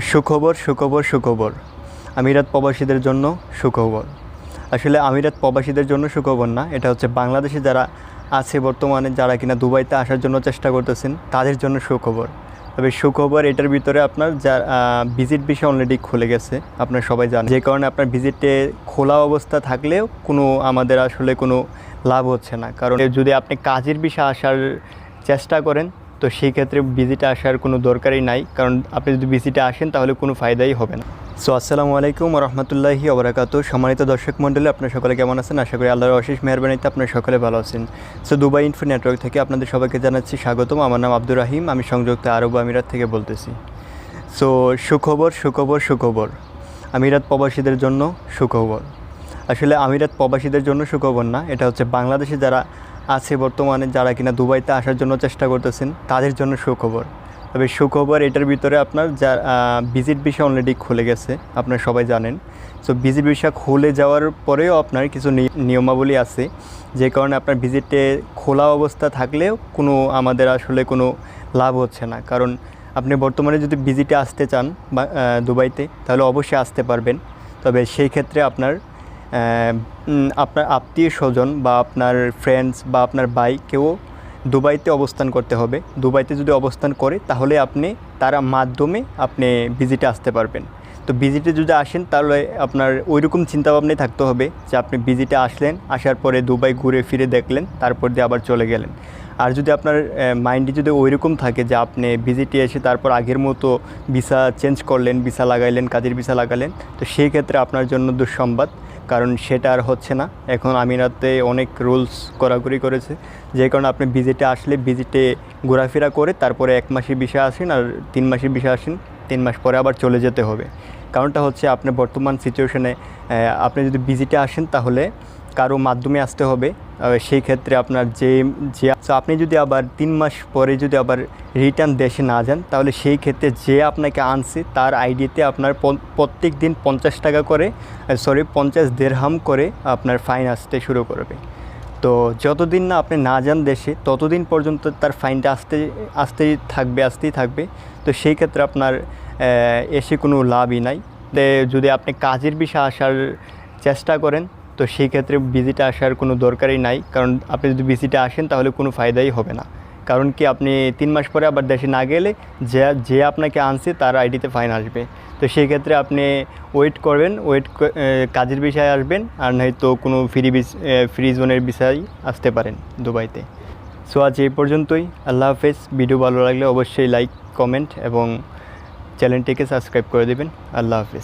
সুখবর সুখবর সুখবর। আমিরাত প্রবাসীদের জন্য সুখবর। আসলে আমিরাত প্রবাসীদের জন্য সুখবর না, এটা হচ্ছে বাংলাদেশে যারা আছে বর্তমানে, যারা কিনা দুবাইতে আসার জন্য চেষ্টা করতেছেন, তাদের জন্য সুখবর। তবে সুখবর এটার ভিতরে আপনার যা ভিজিট বিষয় অলরেডি খুলে গেছে, আপনার সবাই জানেন। যে কারণে আপনার ভিজিটে খোলা অবস্থা থাকলেও কোনো আমাদের আসলে কোনো লাভ হচ্ছে না। কারণ যদি আপনি কাজের বিষয়ে আসার চেষ্টা করেন তো সেই ক্ষেত্রে ভিজিটে আসার কোনো দরকারই নাই, কারণ আপনি যদি ভিজিটে আসেন তাহলে কোনো ফায়দাই হবে না। সো, আসসালামু আলাইকুম রহমতুল্লাহি ওবরাকাত সম্মানিত দর্শক মণ্ডলী, আপনার সকলে কেমন আছেন? আশা করি আল্লাহর অশেষ মেহরবানিতে আপনার সকলে ভালো আছেন। সো, দুবাই ইনফো নেটওয়ার্ক থেকে আপনাদের সবাইকে জানাচ্ছি স্বাগতম। আমার নাম আব্দুর রাহিম, আমি সংযুক্ত আরব আমিরাত থেকে বলতেছি। সো, সুখবর সুখবর সুখবর। আমিরাত প্রবাসীদের জন্য সুখবর। আসলে আমিরাত প্রবাসীদের জন্য সুখবর না। এটা হচ্ছে বাংলাদেশে যারা আছে বর্তমানে, যারা কিনা দুবাইতে আসার জন্য চেষ্টা করতেছেন, তাদের জন্য সুখবর। তবে সুখবর এটার ভিতরে আপনার যা ভিজিট বিষয় অলরেডি খুলে গেছে, আপনার সবাই জানেন। সো ভিজিট বিষয় খুলে যাওয়ার পরেও আপনার কিছু নিয়মাবলী আছে। যে কারণে আপনার ভিজিটে খোলা অবস্থা থাকলেও কোনো আমাদের আসলে কোনো লাভ হচ্ছে না। কারণ আপনি বর্তমানে যদি ভিজিটে আসতে চান বা দুবাইতে, তাহলে অবশ্যই আসতে পারবেন। তবে সেই ক্ষেত্রে আপনার আপনার আত্মীয় স্বজন বা আপনার ফ্রেন্ডস বা আপনার ভাই কেউ দুবাইতে অবস্থান করতে হবে। দুবাইতে যদি অবস্থান করে, তাহলে আপনি তার মাধ্যমে আপনি ভিজিটে আসতে পারবেন। তো ভিজিটে যদি আসেন, তাহলে আপনার ওই রকম চিন্তাভাবনাই থাকতে হবে যে আপনি ভিজিটে আসলেন, আসার পরে দুবাই ঘুরে ফিরে দেখলেন, তারপর দিয়ে আবার চলে গেলেন। আর যদি আপনার মাইন্ডে যদি ওই রকম থাকে যে আপনি ভিজিটে এসে তারপর আগের মতো ভিসা চেঞ্জ করলেন ভিসা লাগাইলেন, কাজের ভিসা লাগালেন, তো সেই ক্ষেত্রে আপনার জন্য দুঃসংবাদ। কারণ সেটা আর হচ্ছে না। এখন আমিরাতে অনেক রুলস কড়াকড়ি করেছে। যে কারণে আপনি ভিজিটে আসলে ভিজিটে ঘোরাফেরা করে তারপরে এক মাসের বিষয় আসেন আর তিন মাসের বিষয় আসেন। তিন মাস পরে আবার চলে যেতে হবে। কারণটা হচ্ছে আপনি বর্তমান সিচুয়েশনে আপনি যদি ভিজিটে আসেন তাহলে কারও মাধ্যমে আসতে হবে। সেই ক্ষেত্রে আপনার যে যে আপনি যদি আবার তিন মাস পরে যদি আবার রিটার্ন দেশে না যান, তাহলে সেই ক্ষেত্রে যে আপনাকে আনছে, তার আইডিতে আপনার প্রত্যেক দিন পঞ্চাশ টাকা করে সরি পঞ্চাশ দেড়হাম করে আপনার ফাইন আসতে শুরু করবে। তো যতদিন না আপনি না যান দেশে, ততদিন পর্যন্ত তার ফাইনটা আসতে, আসতেই থাকবে আসতেই থাকবে। তো সেই ক্ষেত্রে আপনার এসে কোনো লাভই নাই। যদি আপনি কাজের বিষয়ে আসার চেষ্টা করেন, তো সেই ক্ষেত্রে ভিজিটে আসার কোনো দরকারই নাই। কারণ আপনি যদি ভিজিটে আসেন, তাহলে কোনো ফায়দাই হবে না। কারণ কি আপনি তিন মাস পরে আবার দেশে না গেলে যে যে আপনাকে আনছে তার আইডিতে ফাইন আসবে। তো সেই ক্ষেত্রে আপনি ওয়েট করবেন ওয়েট কাজের বিষয়ে আসবেন, আর নয়তো কোনো ফ্রি ফ্রি জোনের বিষয় আসতে পারেন দুবাইতে। সো আজ এই পর্যন্তই, আল্লাহ হাফেজ। ভিডিও ভালো লাগলে অবশ্যই লাইক কমেন্ট এবং চ্যানেলটিকে সাবস্ক্রাইব করে দেবেন। আল্লাহ হাফেজ।